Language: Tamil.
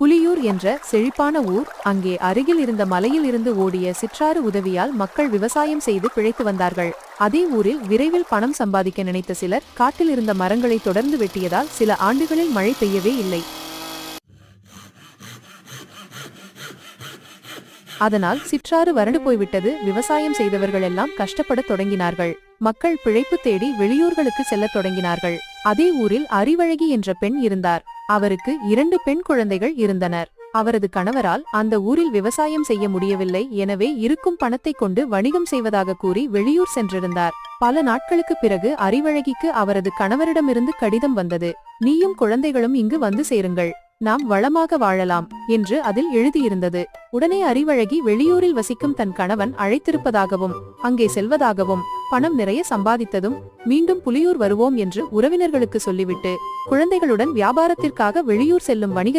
புலியூர் என்ற செழிப்பான ஊர் அங்கே அருகில் இருந்த மலையில் இருந்து ஓடிய சிற்றாறு உதவியால் மக்கள் விவசாயம் செய்து பிழைத்து வந்தார்கள். அதே ஊரில் விரைவில் பணம் சம்பாதிக்க நினைத்த சிலர் காட்டில் இருந்த மரங்களை தொடர்ந்து வெட்டியதால் சில ஆண்டுகளில் மழை பெய்யவே இல்லை. அதனால் சிற்றாறு வறண்டு போய்விட்டது. விவசாயம் செய்தவர்கள் எல்லாம் கஷ்டப்படத் தொடங்கினார்கள். மக்கள் பிழைப்பு தேடி வெளியூர்களுக்கு செல்லத் தொடங்கினார்கள். அதே ஊரில் அறிவழகி என்ற பெண் இருந்தார். அவருக்கு இரண்டு பெண் குழந்தைகள் இருந்தனர். அவரது கணவரால் அந்த ஊரில் விவசாயம் செய்ய முடியவில்லை எனவே இருக்கும் பணத்தை கொண்டு வணிகம் செய்வதாக கூறி வெளியூர் சென்றிருந்தார். பல நாட்களுக்கு பிறகு அறிவழகிக்கு அவரது கணவரிடமிருந்து கடிதம் வந்தது. நீயும் குழந்தைகளும் இங்கு வந்து சேருங்கள். நாம் வளமாக வாழலாம் என்று அதில் எழுதியிருந்தது. உடனே அறிவழகி வெளியூரில் வசிக்கும் தன் கணவன் அழைத்திருப்பதாகவும் அங்கே செல்வதாகவும் பணம் நிறைய சம்பாதித்ததும் மீண்டும் புலியூர் வருவோம் என்று உறவினர்களுக்கு சொல்லிவிட்டு குழந்தைகளுடன் வியாபாரத்திற்காக வெளியூர் செல்லும் வணிகர்கள்